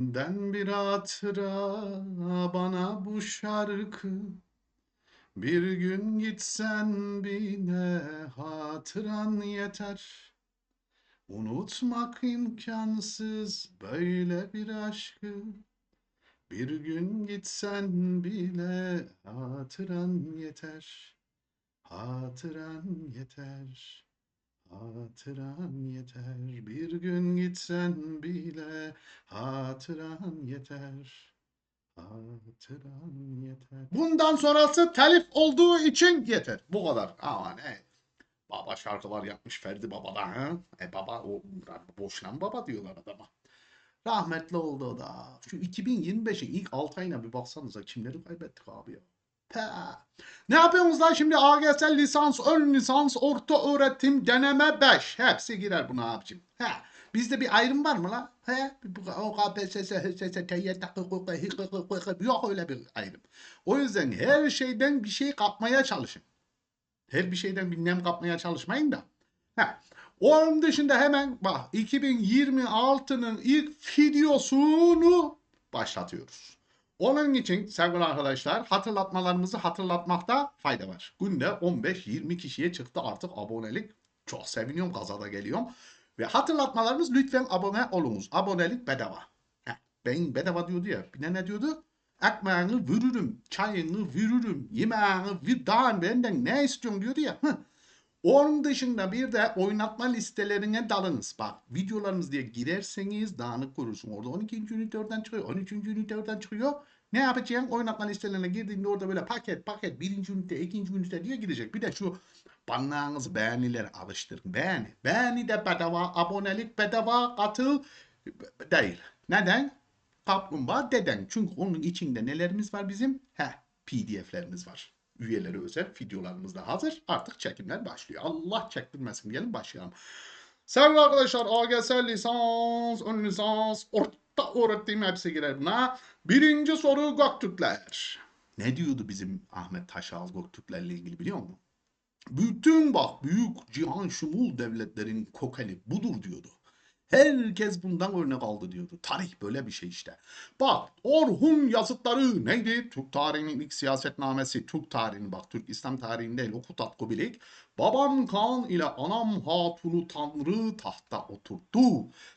Den bir hatıra bana bu şarkı. Bir gün gitsen bile hatıran yeter. Unutmak imkansız böyle bir aşkı. Bir gün gitsen bile hatıran yeter. Hatıran yeter Hatıran yeter bir gün gitsen bile hatıran yeter. Hatıran yeter. Bundan sonrası telif olduğu için yeter. Bu kadar. Ama ne? Baba şarkılar yapmış Ferdi Baba da. Ha? E baba o boşuna baba diyorlar adama. Rahmetli oldu o da. Şu 2025'in ilk 6 ayına bir baksanıza kimleri kaybettik abi ya. Peh. Ne yapıyorsunuz lan şimdi AGS lisans, ön lisans, orta öğretim, deneme 5. Hepsi girer buna abicim. He. Bizde bir ayrım var mı lan? He? Yok öyle bir ayrım. O yüzden her şeyden bir şey kapmaya çalışın. Her bir şeyden bir nem kapmaya çalışmayın da. He. Onun dışında hemen bak 2026'nın ilk videosunu başlatıyoruz. Onun için sevgili arkadaşlar hatırlatmalarımızı hatırlatmakta fayda var. Günde 15-20 kişiye çıktı artık abonelik. Çok seviniyorum gaza da geliyorum. Ve hatırlatmalarımız lütfen abone olunuz. Abonelik bedava. Ben bedava diyordu ya. Bir ne diyordu? Ekmeğini vürürüm, çayını vürürüm, yemeğini vir, daha benden ne istiyorsun diyordu ya. Onun dışında bir de oynatma listelerine dalınız. Bak videolarımız diye girerseniz dağınık görürsün. Orada 12. ünite oradan çıkıyor. 13. ünite oradan çıkıyor. Ne yapacaksın? Oynatma listelerine girdiğinde orada böyle paket paket birinci ünite, ikinci ünite diye gidecek. Bir de şu banağınız beğenileri alıştırın. Beğeni. Beğeni de bedava, abonelik bedava, katıl değil. Neden? Kaplumbağa deden. Çünkü onun içinde nelerimiz var bizim? Heh, PDF'lerimiz var. Üyeleri özel videolarımız da hazır. Artık çekimler başlıyor. Allah çektirmesin diyelim başlayalım. Sevgili arkadaşlar AGS lisans, ön lisans, orta öğretim hepsi girer buna. Birinci soru Göktürkler. Ne diyordu bizim Ahmet Taşağız Göktürklerle ilgili biliyor musun? Bütün bak büyük cihan şumul devletlerin kokeli budur diyordu. Herkes bundan örnek aldı diyordu. Tarih böyle bir şey işte. Bak Orhun yazıtları neydi? Türk tarihinin ilk siyasetnamesi. Türk tarihini bak Türk İslam tarihini değil okutat kubilik. Babam Kaan ile anam hatunu Tanrı tahta oturttu.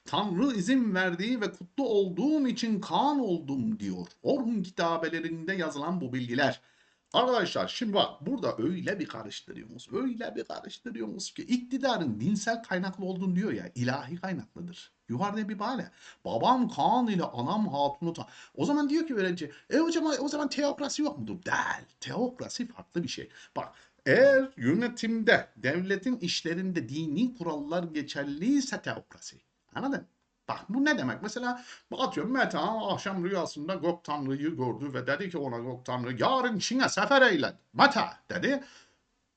Tanrı izin verdiği ve kutlu olduğum için Kaan oldum diyor. Orhun kitabelerinde yazılan bu bilgiler. Arkadaşlar şimdi bak burada öyle bir karıştırıyorsunuz. Öyle bir karıştırıyorsunuz ki iktidarın dinsel kaynaklı olduğunu diyor ya ilahi kaynaklıdır. Yukarıda bir bale. Babam Kaan ile anam Hatunu ta. O zaman diyor ki öğrenci e hocam o zaman teokrasi yok mudur? Değil. Teokrasi farklı bir şey. Bak eğer yönetimde, devletin işlerinde dini kurallar geçerliyse teokrasi. Anladın? Bak bu ne demek? Mesela atıyorum Meta akşam rüyasında Gök Tanrı'yı gördü ve dedi ki ona Gök Tanrı yarın Çin'e sefer eyle. Meta dedi.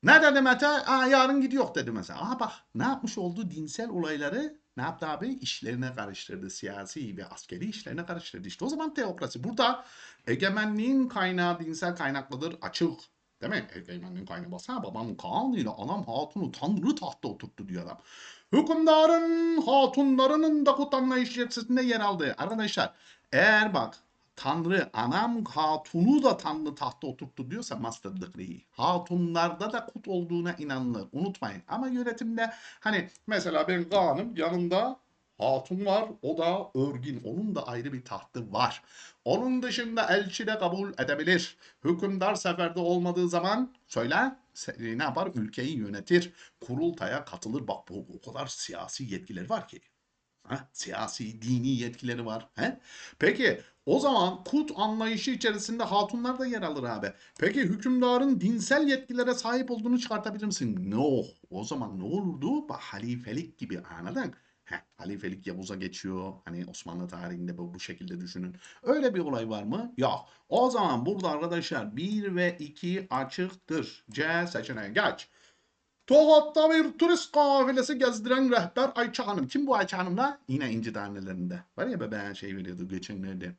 Ne dedi Mete? Aa, yarın gidiyor dedi mesela. Aa bak ne yapmış oldu dinsel olayları ne yaptı abi? İşlerine karıştırdı. Siyasi ve askeri işlerine karıştırdı. İşte o zaman teokrasi. Burada egemenliğin kaynağı dinsel kaynaklıdır. Açık. Egemenliğin kaynağı baksana babam Kaan ile anam Hatun'u Tanrı tahta oturttu diyor adam. Hükümdarın hatunlarının da kut anlayışı içerisinde yer aldığı. Arkadaşlar eğer bak Tanrı anam hatunu da Tanrı tahta oturttu diyorsa master degree. Hatunlarda da kut olduğuna inanılır. Unutmayın. Ama yönetimde hani mesela ben Kaan'ım yanımda hatun var. O da örgün. Onun da ayrı bir tahtı var. Onun dışında elçi de kabul edebilir. Hükümdar seferde olmadığı zaman söyle ne yapar? Ülkeyi yönetir. Kurultaya katılır. Bak bu o kadar siyasi yetkileri var ki. Ha? Siyasi, dini yetkileri var. He? Peki o zaman kut anlayışı içerisinde hatunlar da yer alır abi. Peki hükümdarın dinsel yetkilere sahip olduğunu çıkartabilir misin? No. O zaman ne olurdu? Bak halifelik gibi anladın? Heh, halifelik Yavuz'a geçiyor. Hani Osmanlı tarihinde bu, bu şekilde düşünün. Öyle bir olay var mı? Yok. O zaman burada arkadaşlar 1 ve 2 açıktır. C seçeneği geç. Tokat'ta bir turist kafilesi gezdiren rehber Ayça Hanım. Kim bu Ayça Hanım'la? Yine İnci Tanelerinde. Var ya bebeğin şey veriyordu geçenlerde.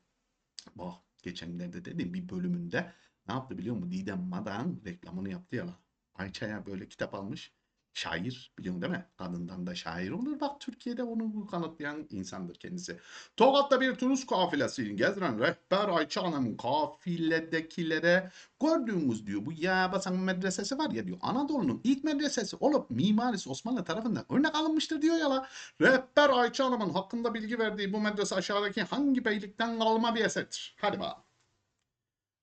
Bak geçenlerde dedim bir bölümünde ne yaptı biliyor musun? Didem Madan reklamını yaptı ya. Ayça'ya böyle kitap almış. Şair biliyorsun değil mi? Kadından da şair olur. Bak Türkiye'de onu kanıtlayan insandır kendisi. Tokat'ta bir turist kafilesini gezdiren rehber Ayça Hanım'ın kafiledekilere gördüğümüz diyor bu Yabasan medresesi var ya diyor Anadolu'nun ilk medresesi olup mimarisi Osmanlı tarafından örnek alınmıştır diyor ya la. Rehber Ayça Hanım'ın hakkında bilgi verdiği bu medrese aşağıdaki hangi beylikten kalma bir eserdir? Hadi bakalım.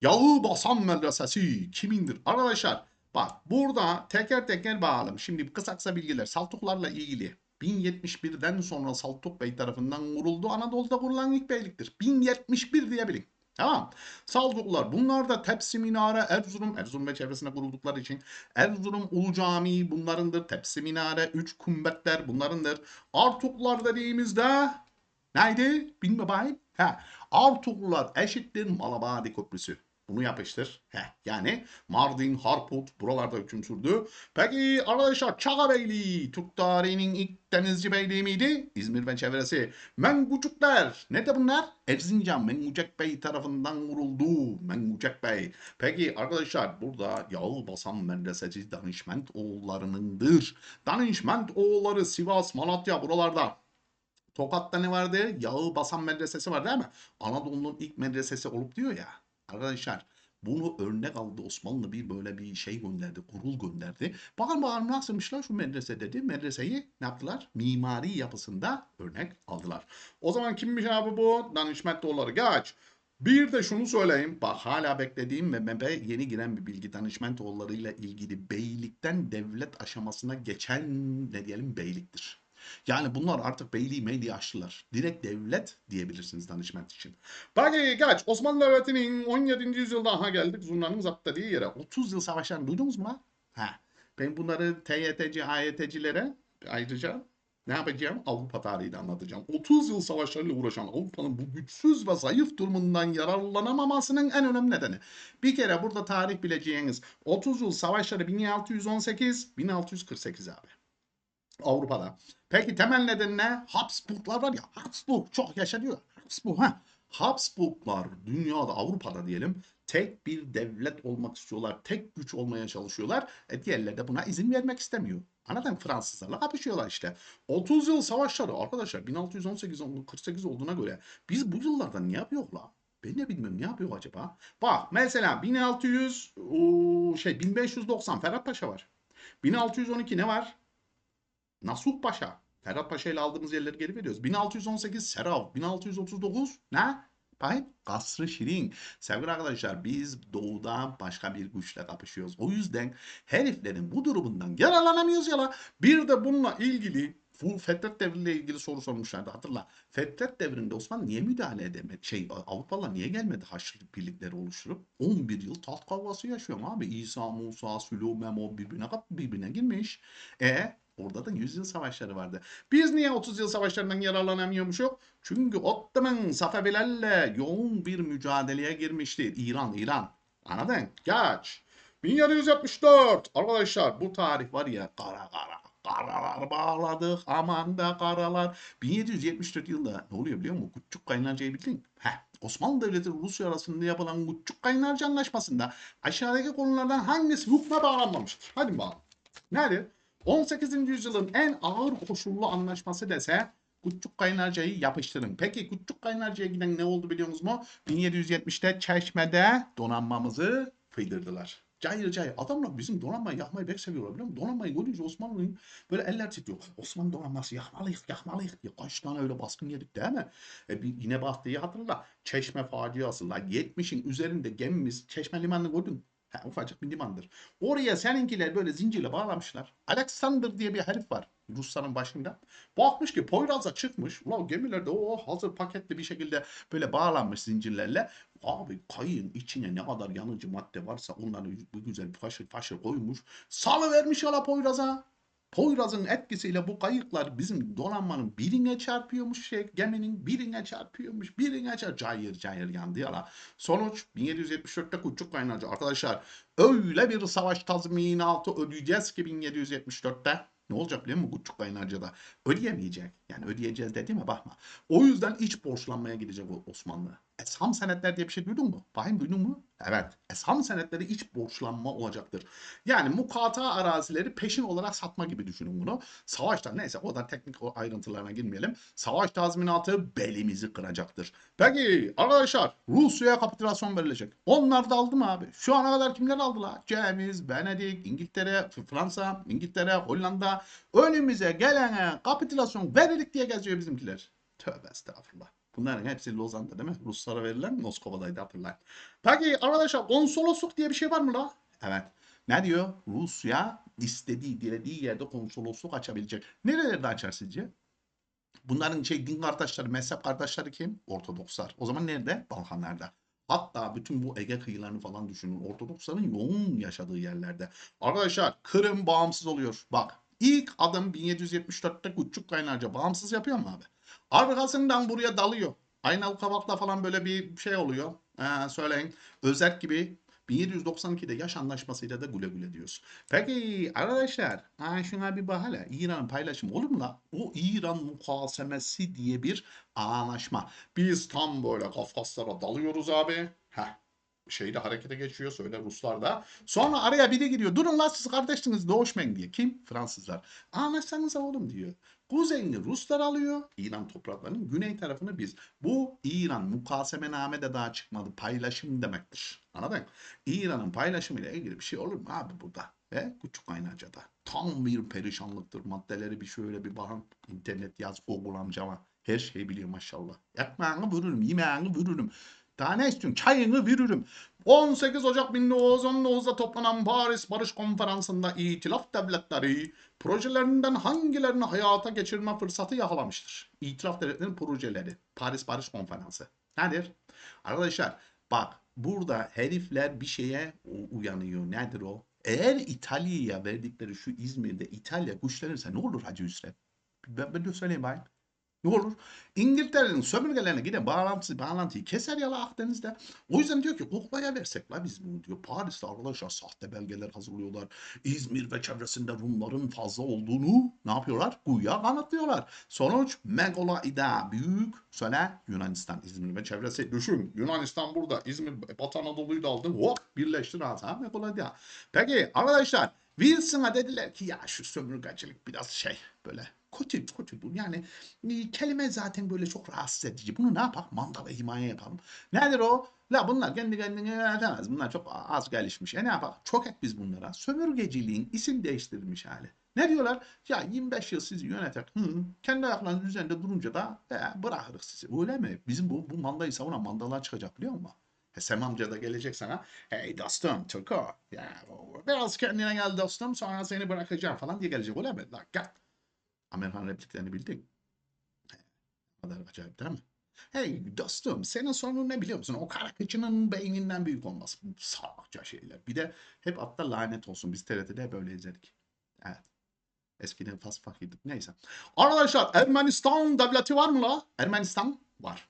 Yağı Basan Medresesi kimindir? Arkadaşlar bak burada teker teker bağalım. Şimdi kısa kısa bilgiler Saltuklarla ilgili. 1071'den sonra Saltuk Bey tarafından kuruldu. Anadolu'da kurulan ilk beyliktir. 1071 diye bilin. Tamam. Saltuklar bunlar da Tepsi Minare, Erzurum, Erzurum ve çevresine kuruldukları için Erzurum Ulu Camii bunlarındır. Tepsi Minare, Üç Kumbetler bunlarındır. Artuklar dediğimizde neydi? Bilme bakayım. He. Artuklular eşittir Malabadi Köprüsü. Bunu yapıştır. Heh, yani Mardin, Harput buralarda hüküm sürdü. Peki arkadaşlar Çağa Beyliği Türk tarihinin ilk denizci beyliği miydi? İzmir ve çevresi. Mengucuklar. Ne de bunlar? Erzincan Mengucek Bey tarafından kuruldu. Mengucek Bey. Peki arkadaşlar burada Yağı Basan Medresesi Danışment oğullarınındır. Danışment oğulları Sivas, Malatya buralarda. Tokat'ta ne vardı? Yağı Basan Medresesi var değil mi? Anadolu'nun ilk medresesi olup diyor ya. Arkadaşlar bunu örnek aldı Osmanlı bir böyle bir şey gönderdi, kurul gönderdi. Bakın bakalım nasılmışlar şu medrese dedi. Medreseyi ne yaptılar? Mimari yapısında örnek aldılar. O zaman kimmiş abi bu? Danışmet doları geç. Bir de şunu söyleyeyim. Bak hala beklediğim ve MEB'e yeni giren bir bilgi danışment oğullarıyla ilgili beylikten devlet aşamasına geçen ne diyelim beyliktir. Yani bunlar artık beyliği meyliği aştılar. Direkt devlet diyebilirsiniz danışment için. Peki geç. Osmanlı Devleti'nin 17. yüzyılda aha geldik. Zurnanın zapt dediği yere. 30 yıl savaşlarını duydunuz mu? Ha. Ben bunları TYT'ci, AYT'cilere ayrıca ne yapacağım? Avrupa tarihini anlatacağım. 30 yıl savaşlarıyla uğraşan Avrupa'nın bu güçsüz ve zayıf durumundan yararlanamamasının en önemli nedeni. Bir kere burada tarih bileceğiniz 30 yıl savaşları 1618-1648 abi. Avrupa'da. Peki temel nedeni ne? Habsburglar var ya. Habsburg çok yaşanıyor. Habsburg ha. Habsburglar dünyada Avrupa'da diyelim tek bir devlet olmak istiyorlar. Tek güç olmaya çalışıyorlar. E diğerleri de buna izin vermek istemiyor. Anladın Fransızlarla kapışıyorlar işte. 30 yıl savaşları arkadaşlar 1618-48 olduğuna göre biz bu yıllarda ne yapıyor la? Ben de bilmiyorum ne yapıyor acaba? Bak mesela 1600 o, şey 1590 Ferhat Paşa var. 1612 ne var? Nasuh Paşa. Ferhat Paşa ile aldığımız yerleri geri veriyoruz. 1618 Serav. 1639 ne? Bakayım Kasrı Şirin. Sevgili arkadaşlar biz doğuda başka bir güçle kapışıyoruz. O yüzden heriflerin bu durumundan yararlanamıyoruz ya la. Bir de bununla ilgili bu Fetret devriyle ilgili soru sormuşlardı hatırla. Fetret devrinde Osmanlı niye müdahale edemedi? Şey Avrupalılar niye gelmedi Haçlı birlikleri oluşturup? 11 yıl taht kavgası yaşıyorum abi. İsa, Musa, Sülü, Memo birbirine, birbirine girmiş. E Orada da 100 yıl savaşları vardı. Biz niye 30 yıl savaşlarından yararlanamıyormuşuz? Çünkü Ottoman Safevilerle yoğun bir mücadeleye girmişti. İran, İran. Anladın? Geç. 1774. Arkadaşlar bu tarih var ya kara kara. Karalar bağladık. Aman da karalar. 1774 yılında ne oluyor biliyor musun? Küçük kaynarcayı bildin. Heh. Osmanlı Devleti Rusya arasında yapılan Küçük Kaynarca Anlaşması'nda aşağıdaki konulardan hangisi hükme bağlanmamıştır? Hadi bakalım. Nedir? 18. yüzyılın en ağır koşullu anlaşması dese Küçük Kaynarca'yı yapıştırın. Peki Küçük Kaynarca'ya giden ne oldu biliyor mu? 1770'te Çeşme'de donanmamızı fıydırdılar. Cayır cayır. Adamlar bizim donanmayı yakmayı pek seviyorlar biliyor musun? Donanmayı görünce Osmanlı'nın böyle eller titriyor. Osmanlı donanması yakmalıyız, yakmalıyız. Ya kaç tane öyle baskın yedik değil mi? E bir yine Bahti'yi hatırla. Çeşme faciası. La 70'in üzerinde gemimiz Çeşme limanını gördün. Ha, ufacık bir limandır. Oraya seninkiler böyle zincirle bağlamışlar. Alexander diye bir herif var. Rusların başında. Bakmış ki Poyraz'a çıkmış. Ulan gemilerde o hazır paketli bir şekilde böyle bağlanmış zincirlerle. Abi kayın içine ne kadar yanıcı madde varsa onları bu güzel faşır faşır koymuş. Salı vermiş ya Poyraz'a. Poyraz'ın etkisiyle bu kayıklar bizim donanmanın birine çarpıyormuş şey, geminin birine çarpıyormuş, birine çarp cayır cayır yandı ya Sonuç 1774'te Küçük Kaynarca. Arkadaşlar öyle bir savaş tazminatı ödeyeceğiz ki 1774'te ne olacak biliyor musun Küçük Kaynarca'da? Ödeyemeyecek. Yani ödeyeceğiz dediğime bakma. O yüzden iç borçlanmaya gidecek Osmanlı. Esham senetler diye bir şey duydun mu? Bakayım duydun mu? Evet, esham senetleri iç borçlanma olacaktır. Yani mukata arazileri peşin olarak satma gibi düşünün bunu. Savaşta neyse o da teknik o ayrıntılarına girmeyelim. Savaş tazminatı belimizi kıracaktır. Peki arkadaşlar Rusya'ya kapitülasyon verilecek. Onlar da aldı mı abi? Şu ana kadar kimler aldılar? Ceviz, Venedik, İngiltere, Fransa, İngiltere, Hollanda. Önümüze gelene kapitülasyon verildik diye geziyor bizimkiler. Tövbe estağfurullah. Bunların hepsi Lozan'da değil mi? Ruslara verilen Moskova'daydı hatırlayın. Peki arkadaşlar konsolosluk diye bir şey var mı la? Evet. Ne diyor? Rusya istediği, dilediği yerde konsolosluk açabilecek. Nerelerde açar sizce? Bunların şey din kardeşleri, mezhep kardeşleri kim? Ortodokslar. O zaman nerede? Balkanlarda. Hatta bütün bu Ege kıyılarını falan düşünün. Ortodoksların yoğun yaşadığı yerlerde. Arkadaşlar Kırım bağımsız oluyor. Bak ilk adım 1774'te Küçük Kaynarca bağımsız yapıyor mu abi? Arkasından buraya dalıyor. Aynalı Kavak'ta falan böyle bir şey oluyor. Ee, söyleyin. Özerk gibi 1792'de yaş anlaşmasıyla da güle güle diyoruz. Peki arkadaşlar şuna bir bak hele. İran paylaşımı olur mu la? O İran mukasemesi diye bir anlaşma. Biz tam böyle Kafkaslara dalıyoruz abi. Heh. Şeyde harekete geçiyor söyle Ruslar da. Sonra araya biri giriyor. Durun lan siz kardeşsiniz doğuşmayın diye. Kim? Fransızlar. Anlaşsanıza oğlum diyor. Kuzeyini Ruslar alıyor. İran topraklarının güney tarafını biz. Bu İran mukasemename de daha çıkmadı. Paylaşım demektir. Anladın? İran'ın paylaşımıyla ilgili bir şey olur mu abi burada? Ve Küçük Kaynarca'da. Tam bir perişanlıktır. Maddeleri bir şöyle bir bakın. İnternet yaz Google amcama. Her şeyi biliyor maşallah. Ekmeğini vürürüm, yemeğini vürürüm. Daha ne istiyorsun? Çayını veririm. 18 Ocak 1919'da toplanan Paris Barış Konferansı'nda İtilaf Devletleri projelerinden hangilerini hayata geçirme fırsatı yakalamıştır? İtilaf Devletleri'nin projeleri. Paris Barış Konferansı. Nedir? Arkadaşlar bak burada herifler bir şeye uyanıyor. Nedir o? Eğer İtalya'ya verdikleri şu İzmir'de İtalya güçlenirse ne olur Hacı Hüsrev? Ben, ben de söyleyeyim bayım. Ne olur? İngiltere'nin sömürgelerine giden bağlantısı, bağlantıyı keser ya la Akdeniz'de. O yüzden diyor ki Kukla'ya versek la biz bunu diyor. Paris'te arkadaşlar sahte belgeler hazırlıyorlar. İzmir ve çevresinde Rumların fazla olduğunu ne yapıyorlar? Güya kanıtlıyorlar. Sonuç Megaloida büyük söyle Yunanistan, İzmir ve çevresi. Düşün Yunanistan burada. İzmir, Batı Anadolu'yu da aldın. Hop birleştir ha Megaloida. Peki arkadaşlar Wilson'a dediler ki ya şu sömürgecilik biraz şey böyle kötü kötü bu. Yani kelime zaten böyle çok rahatsız edici. Bunu ne yapak? Manda ve himaye yapalım. Nedir o? La bunlar kendi kendine yönetemez. Bunlar çok az gelişmiş. E ne yapak? Çok et biz bunlara. Sömürgeciliğin isim değiştirilmiş hali. Ne diyorlar? Ya 25 yıl sizi yönetek. Hı, kendi ayaklarınız üzerinde durunca da e, bırakırız sizi. Öyle mi? Bizim bu, bu mandayı savunan mandalar çıkacak biliyor musun? E, Sem amca da gelecek sana. Hey dostum Turko. Ya, biraz kendine gel dostum sonra seni bırakacağım falan diye gelecek. Öyle mi? La gel. Amerikan repliklerini bildin. Ne kadar acayip değil mi? Hey dostum senin sorunun ne biliyor musun? O kara kıçının beyninden büyük olması. Salakça şeyler. Bir de hep altta lanet olsun. Biz TRT'de hep öyle izledik. Evet. Eskiden fas fakirdik. Neyse. Arkadaşlar Ermenistan devleti var mı la? Ermenistan var.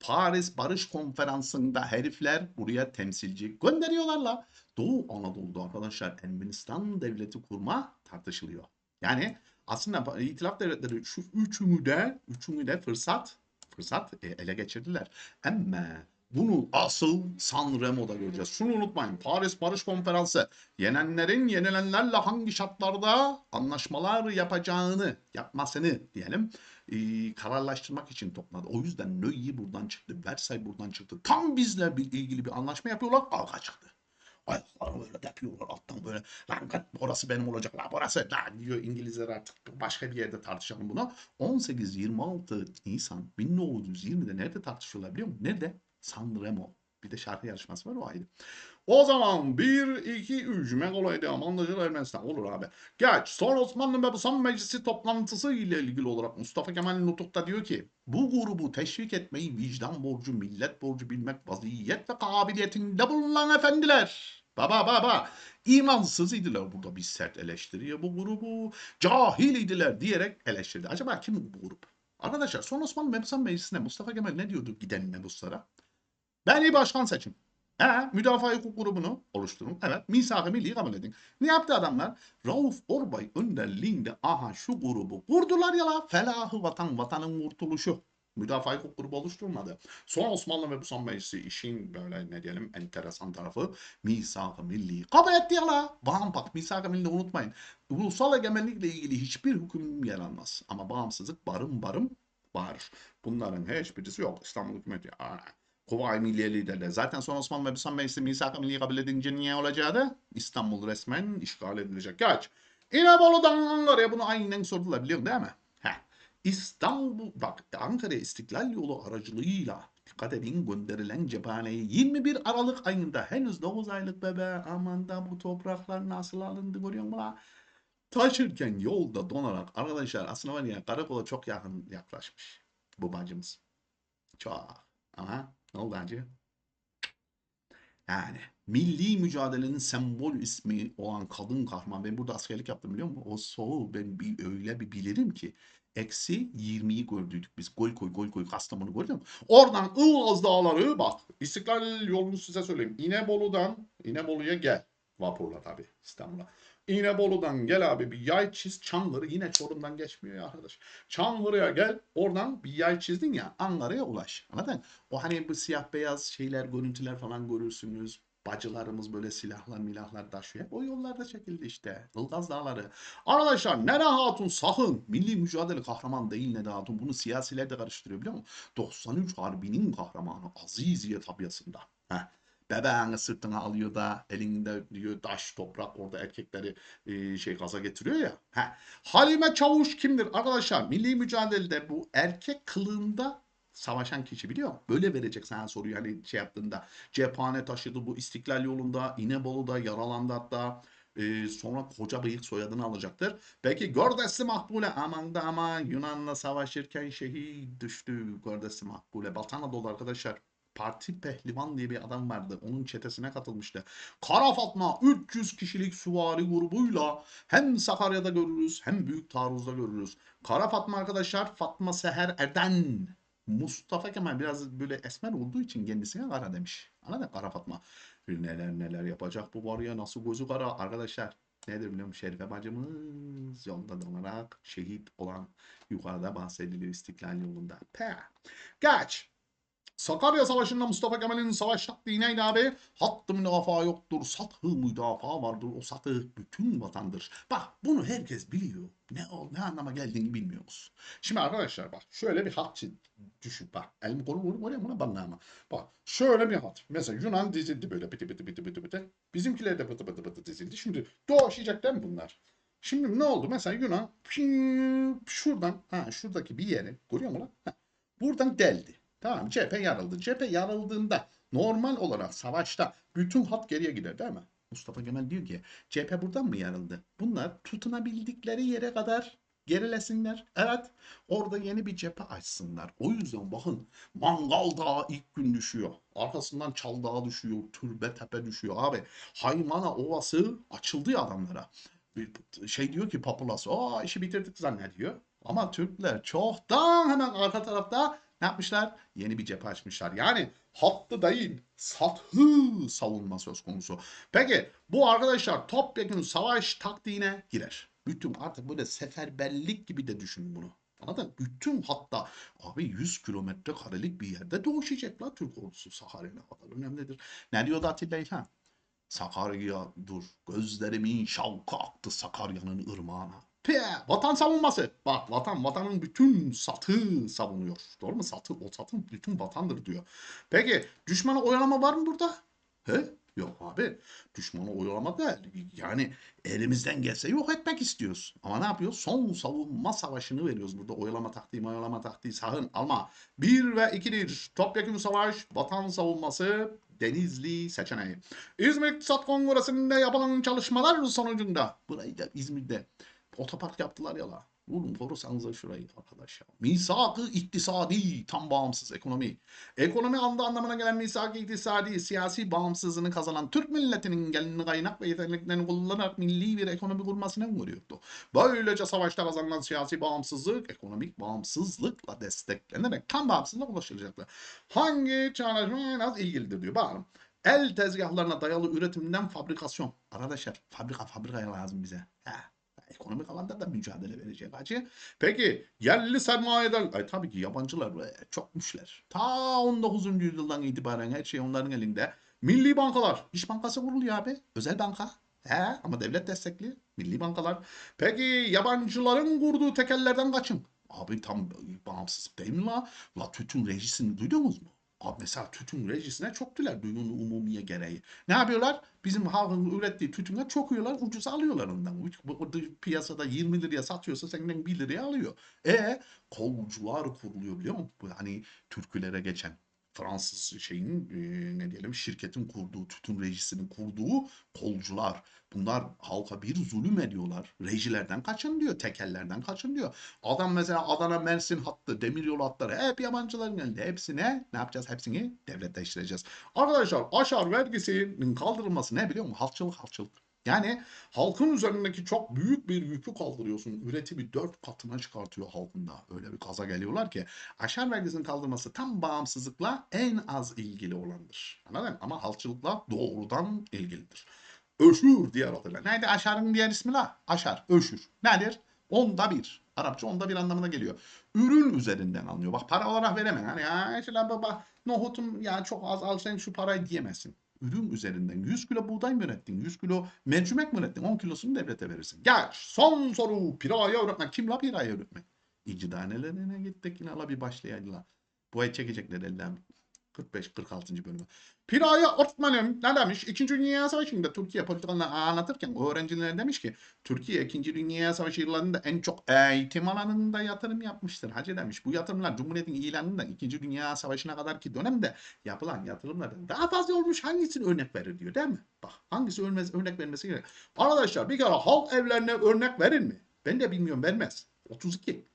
Paris Barış Konferansı'nda herifler buraya temsilci gönderiyorlar la. Doğu Anadolu'da arkadaşlar Ermenistan devleti kurma tartışılıyor. Yani aslında itilaf devletleri şu üçünü de üçünü de fırsat fırsat e, ele geçirdiler. Ama bunu asıl San Remo'da göreceğiz. Şunu unutmayın. Paris Barış Konferansı yenenlerin yenilenlerle hangi şartlarda anlaşmalar yapacağını, yapmasını diyelim e, kararlaştırmak için topladı. O yüzden Nöyi buradan çıktı. Versay buradan çıktı. Tam bizle ilgili bir anlaşma yapıyorlar. Kavga çıktı. Ayaklarını böyle depiyorlar alttan böyle. Lan kat, orası benim olacak lan burası. Lan diyor İngilizler artık başka bir yerde tartışalım bunu. 18-26 Nisan 1920'de nerede tartışıyorlar biliyor musun? Nerede? San Remo. Bir de şarkı yarışması var o ayrı. O zaman 1, 2, 3 Megalay'da Amandacı Ermenistan olur abi. Geç. Sonra Osmanlı Mebusan Meclisi toplantısı ile ilgili olarak Mustafa Kemal Nutuk'ta diyor ki bu grubu teşvik etmeyi vicdan borcu, millet borcu bilmek vaziyet ve kabiliyetinde bulunan efendiler. Baba baba imansız idiler burada bir sert eleştiriyor bu grubu. Cahil idiler diyerek eleştirdi. Acaba kim bu grup? Arkadaşlar son Osmanlı Mebusan Meclisi'ne Mustafa Kemal ne diyordu giden mebuslara? Beni başkan seçin. He, müdafaa hukuk grubunu oluşturun. Evet, misak-ı milli kabul edin. Ne yaptı adamlar? Rauf Orbay önderliğinde aha şu grubu kurdular ya la. Felahı vatan, vatanın kurtuluşu. Müdafaa hukuk grubu oluşturmadı. Sonra Osmanlı ve Busan Meclisi işin böyle ne diyelim enteresan tarafı misak-ı milli kabul etti ya Bağım bak misak-ı milli unutmayın. Ulusal egemenlikle ilgili hiçbir hüküm yer almaz. Ama bağımsızlık barım barım var. Bunların hiçbirisi yok. İstanbul hükümeti. Aa, Kuvayi Milliye liderleri. Zaten sonra Osmanlı ve Busan Meclisi misak-ı milli kabul edince niye olacağı İstanbul resmen işgal edilecek. Geç. İnebolu'dan Ankara'ya bunu aynen sordular biliyorsun değil mi? Heh. İstanbul, bak Ankara İstiklal Yolu aracılığıyla dikkat edin gönderilen cephaneyi 21 Aralık ayında henüz 9 aylık bebe aman da bu topraklar nasıl alındı görüyor musun? Taşırken yolda donarak arkadaşlar aslında var ya karakola çok yakın yaklaşmış bu bacımız. Çok. Ama ne oldu hacı? Yani milli mücadelenin sembol ismi olan kadın kahraman. Ben burada askerlik yaptım biliyor musun? O soğuğu ben bir, öyle bir bilirim ki. Eksi 20'yi gördük biz. Gol koy gol koy Kastamonu gördün mü? Oradan Ilgaz Dağları bak. İstiklal yolunu size söyleyeyim. İnebolu'dan İnebolu'ya gel. Vapurla tabii İstanbul'a. İnebolu'dan gel abi bir yay çiz Çankırı yine Çorum'dan geçmiyor ya arkadaş. Çankırı'ya gel oradan bir yay çizdin ya Ankara'ya ulaş. Anladın? O hani bu siyah beyaz şeyler görüntüler falan görürsünüz. Bacılarımız böyle silahlar milahlar taşıyor. O yollarda çekildi işte. Ilgaz Dağları. Arkadaşlar Nene Hatun sakın milli mücadele kahraman değil Nene Hatun. Bunu siyasiler de karıştırıyor biliyor musun? 93 Harbi'nin kahramanı Aziziye tabiasında. Heh. Bebeğini sırtına alıyor da elinde diyor taş toprak orada erkekleri e, şey gaza getiriyor ya. Heh. Halime Çavuş kimdir? Arkadaşlar milli mücadelede bu erkek kılığında savaşan kişi biliyor musun? Böyle verecek sana soruyu hani şey yaptığında. Cephane taşıdı bu istiklal yolunda, İnebolu'da yaralandı hatta. Ee, sonra koca bıyık soyadını alacaktır. Peki Gördesli Makbule aman da ama Yunan'la savaşırken şehit düştü Gördesli Makbule. Baltan Anadolu arkadaşlar. Parti Pehlivan diye bir adam vardı. Onun çetesine katılmıştı. Kara Fatma 300 kişilik süvari grubuyla hem Sakarya'da görürüz hem Büyük Taarruz'da görürüz. Kara Fatma arkadaşlar Fatma Seher Eren. Mustafa Kemal biraz böyle esmer olduğu için kendisine kara demiş. Anladın? Kara Fatma. Neler neler yapacak bu var ya nasıl gözü kara arkadaşlar. Nedir biliyor? Şerife bacımız yolda donarak şehit olan yukarıda bahsediliyor İstiklal yolunda. Pe. Geç. Sakarya Savaşı'nda Mustafa Kemal'in savaş taktiği neydi abi? Hattı müdafaa yoktur, satı müdafaa vardır. O satı bütün vatandır. Bak bunu herkes biliyor. Ne ne anlama geldiğini bilmiyoruz. Şimdi arkadaşlar bak şöyle bir hat düşün bak. Elimi kolumu vurup oraya buna bana ama. Bak şöyle bir hat. Mesela Yunan dizildi böyle bıtı bıtı bıtı bıtı bıtı. Bizimkiler de bıtı bıtı bıtı dizildi. Şimdi doğuşacak değil mi bunlar? Şimdi ne oldu? Mesela Yunan şuradan ha şuradaki bir yere görüyor musun lan? Ha, buradan deldi. Tamam cephe yarıldı. Cephe yarıldığında normal olarak savaşta bütün hat geriye gider değil mi? Mustafa Kemal diyor ki cephe buradan mı yarıldı? Bunlar tutunabildikleri yere kadar gerilesinler. Evet orada yeni bir cephe açsınlar. O yüzden bakın Mangal Dağı ilk gün düşüyor. Arkasından Çal Dağı düşüyor. Türbe Tepe düşüyor. Abi Haymana Ovası açıldı ya adamlara. Şey diyor ki popülasyon aa işi bitirdik zannediyor. Ama Türkler çoktan hemen arka tarafta ne yapmışlar? Yeni bir cephe açmışlar. Yani hattı değil, satı savunma söz konusu. Peki bu arkadaşlar topyekun savaş taktiğine girer. Bütün artık böyle seferberlik gibi de düşün bunu. Anladın? Bütün hatta abi 100 kilometre karelik bir yerde doğuşacak la Türk ordusu Sakarya kadar önemlidir. Ne diyordu Atilla İlhan? Sakarya dur gözlerimin şavkı aktı Sakarya'nın ırmağına. Pe, vatan savunması. Bak vatan vatanın bütün satı savunuyor. Doğru mu? Satı o satın bütün vatandır diyor. Peki düşmana oyalama var mı burada? He? Yok abi. Düşmanı oyalama değil. Yani elimizden gelse yok etmek istiyoruz. Ama ne yapıyoruz? Son savunma savaşını veriyoruz. Burada oyalama taktiği, oyalama taktiği sahın. Ama bir ve ikidir. Topyekun savaş, vatan savunması, Denizli seçeneği. İzmir İktisat Kongresi'nde yapılan çalışmalar sonucunda burayı da İzmir'de otopark yaptılar ya la. Oğlum korusanıza şurayı arkadaş ya. Misak-ı iktisadi tam bağımsız ekonomi. Ekonomi anda anlamına gelen misak-ı iktisadi siyasi bağımsızlığını kazanan Türk milletinin gelini kaynak ve yeteneklerini kullanarak milli bir ekonomi kurmasını öngörüyordu. Böylece savaşta kazanılan siyasi bağımsızlık ekonomik bağımsızlıkla desteklenerek tam bağımsızlığa ulaşılacaktı. Hangi çalışma en az ilgilidir diyor. Bakalım. El tezgahlarına dayalı üretimden fabrikasyon. Arkadaşlar fabrika fabrikaya lazım bize. He. Ekonomik alanda da mücadele verecek hacı. Peki yerli sermayeden, ay tabii ki yabancılar e, çokmuşlar. Ta 19. yüzyıldan itibaren her şey onların elinde. Milli bankalar, İş Bankası kuruluyor abi. Özel banka. He, ama devlet destekli. Milli bankalar. Peki yabancıların kurduğu tekellerden kaçın. Abi tam bağımsızlık değil mi la? La tütün rejisini duydunuz mu? Mesela tütün rejisine çöktüler duygun umumiye gereği. Ne yapıyorlar? Bizim halkın ürettiği tütüne çokuyorlar, ucuza alıyorlar ondan. Piyasada 20 liraya satıyorsa senden 1 liraya alıyor. E kolcular kuruluyor biliyor musun? Bu hani türkülere geçen Fransız şeyin ne diyelim şirketin kurduğu, tütün rejisinin kurduğu kolcular. Bunlar halka bir zulüm ediyorlar. Rejilerden kaçın diyor, tekellerden kaçın diyor. Adam mesela Adana Mersin hattı, demiryolu hatları hep yabancıların elinde. Hepsine ne yapacağız? Hepsini devletleştireceğiz. Arkadaşlar aşar vergisinin kaldırılması ne biliyor musun? Halkçılık halkçılık. Yani halkın üzerindeki çok büyük bir yükü kaldırıyorsun. Üretimi dört katına çıkartıyor halkında. Öyle bir kaza geliyorlar ki aşar vergisinin kaldırılması tam bağımsızlıkla en az ilgili olandır. Anladın mı? Ama halkçılıkla doğrudan ilgilidir. Öşür diğer adıyla. Neydi aşarın diğer ismi la? Aşar, öşür. Nedir? Onda bir. Arapça onda bir anlamına geliyor. Ürün üzerinden alınıyor. Bak para olarak veremem. Hani ya işte baba nohutum ya çok az al şu parayı diyemezsin. Ürün üzerinden 100 kilo buğday mı ürettin? 100 kilo mercimek mi ürettin? 10 kilosunu devlete verirsin. Gel son soru. Piraya öğretmen. Kim la piraya öğretmen? İnci tanelerine gittik yine la bir başlayaydılar. Bu ay çekecekler elden. 45-46. bölümü. Piraya öğretmenim ne demiş? İkinci Dünya Savaşı'nda Türkiye politikalarını anlatırken öğrencilere demiş ki Türkiye 2. Dünya Savaşı yıllarında en çok eğitim alanında yatırım yapmıştır. Hacı demiş bu yatırımlar Cumhuriyet'in ilanından 2. Dünya Savaşı'na kadar ki dönemde yapılan yatırımlardan daha fazla olmuş hangisini örnek verir diyor değil mi? Bak hangisi örmez, örnek vermesi gerek. Arkadaşlar bir kere halk evlerine örnek verir mi? Ben de bilmiyorum vermez. 32.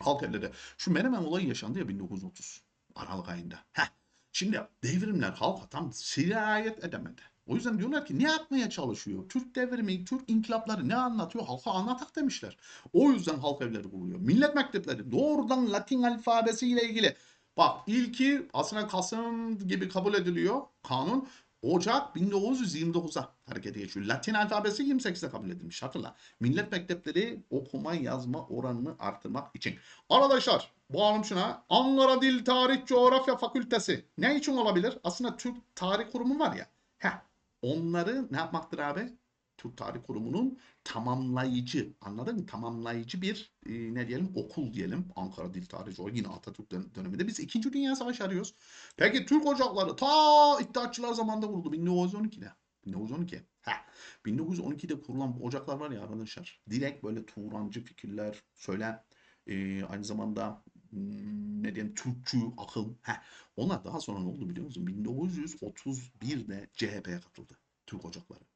Halk evleri. Şu Menemen olayı yaşandı ya 1930. Aralık ayında. Heh. Şimdi devrimler halka tam sirayet edemedi. O yüzden diyorlar ki ne yapmaya çalışıyor? Türk devrimi, Türk inkılapları ne anlatıyor? Halka anlatak demişler. O yüzden halk evleri kuruluyor. Millet mektepleri doğrudan Latin alfabesiyle ilgili. Bak ilki aslında Kasım gibi kabul ediliyor kanun. Ocak 1929'a harekete geçiyor. Latin alfabesi 28'de kabul edilmiş hatırla. Millet mektepleri okuma yazma oranını artırmak için. Arkadaşlar bağalım şuna. Ankara Dil Tarih Coğrafya Fakültesi. Ne için olabilir? Aslında Türk Tarih Kurumu var ya. Heh, onları ne yapmaktır abi? Türk Tarih Kurumu'nun tamamlayıcı, anladın mı? Tamamlayıcı bir e, ne diyelim okul diyelim. Ankara Dil Tarih Coğrafya yine Atatürk dön- döneminde. Biz 2. Dünya Savaşı arıyoruz. Peki Türk ocakları ta İttihatçılar zamanında kuruldu 1912'de. 1912. Heh. 1912'de kurulan ocaklar var ya arkadaşlar. Direkt böyle Turancı fikirler, söyle e, aynı zamanda hmm, ne diyeyim Türkçü akım. Heh. Onlar daha sonra ne oldu biliyor musun? 1931'de CHP'ye katıldı. Türk Ocakları.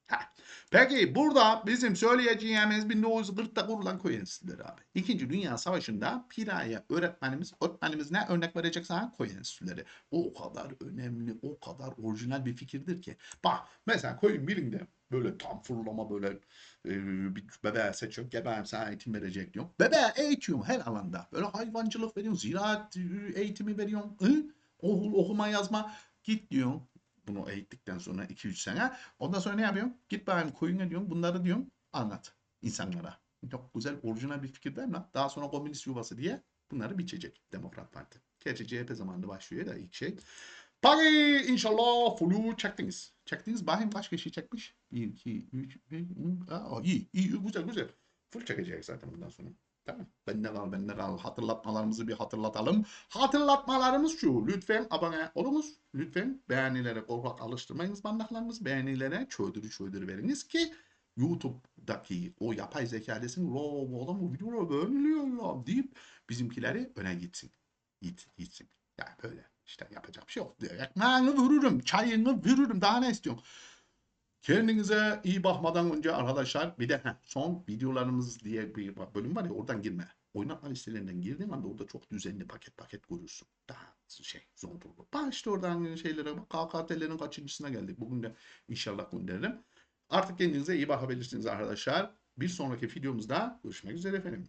Peki burada bizim söyleyeceğimiz 1940'ta kurulan köy enstitüleri abi. İkinci Dünya Savaşı'nda Piraya öğretmenimiz, öğretmenimiz ne örnek verecek sana? Köy. O kadar önemli, o kadar orijinal bir fikirdir ki. Bak mesela köyün birinde böyle tam fırlama böyle e, bir bebeğe seçiyor. Gebeğim sana eğitim verecek diyor. Bebeğe eğitiyorum her alanda. Böyle hayvancılık veriyorsun, ziraat e, eğitimi veriyorsun. Hı? Okul, okuma yazma. Git diyor. Bunu eğittikten sonra 2-3 sene. Ondan sonra ne yapıyorsun? Git bakayım koyuna diyorsun. Bunları diyorsun anlat insanlara. Çok güzel orijinal bir fikir değil mi? Daha sonra komünist yuvası diye bunları biçecek Demokrat Parti. Gerçi CHP zamanında başlıyor da ilk şey. Peki inşallah full'u çektiniz. Çektiniz. Bakayım kaç kişi çekmiş? 1, 2, 3, 5, Aa, iyi, iyi, güzel, güzel. Full çekecek zaten bundan sonra. Tamam. Bende kal, bende kal. Hatırlatmalarımızı bir hatırlatalım. Hatırlatmalarımız şu. Lütfen abone olunuz. Lütfen beğenilere korkak alıştırmayınız bandaklarınız. Beğenilere çöldürü çöldürü veriniz ki YouTube'daki o yapay zeka desin. "Lo, bu adam bu videoları deyip bizimkileri öne gitsin. Git, gitsin. Yani böyle işte yapacak bir şey yok. Ekmeğini vururum, çayını vururum. Daha ne istiyorsun? Kendinize iyi bakmadan önce arkadaşlar bir de heh, son videolarımız diye bir bölüm var ya oradan girme. Oynatma listelerinden girdiğin anda orada çok düzenli paket paket görürsün. Daha şey zor olur. Başta oradan şeylere bak. KKT'lerin kaçıncısına geldik. Bugün de inşallah gönderirim. Artık kendinize iyi bakabilirsiniz arkadaşlar. Bir sonraki videomuzda görüşmek üzere efendim.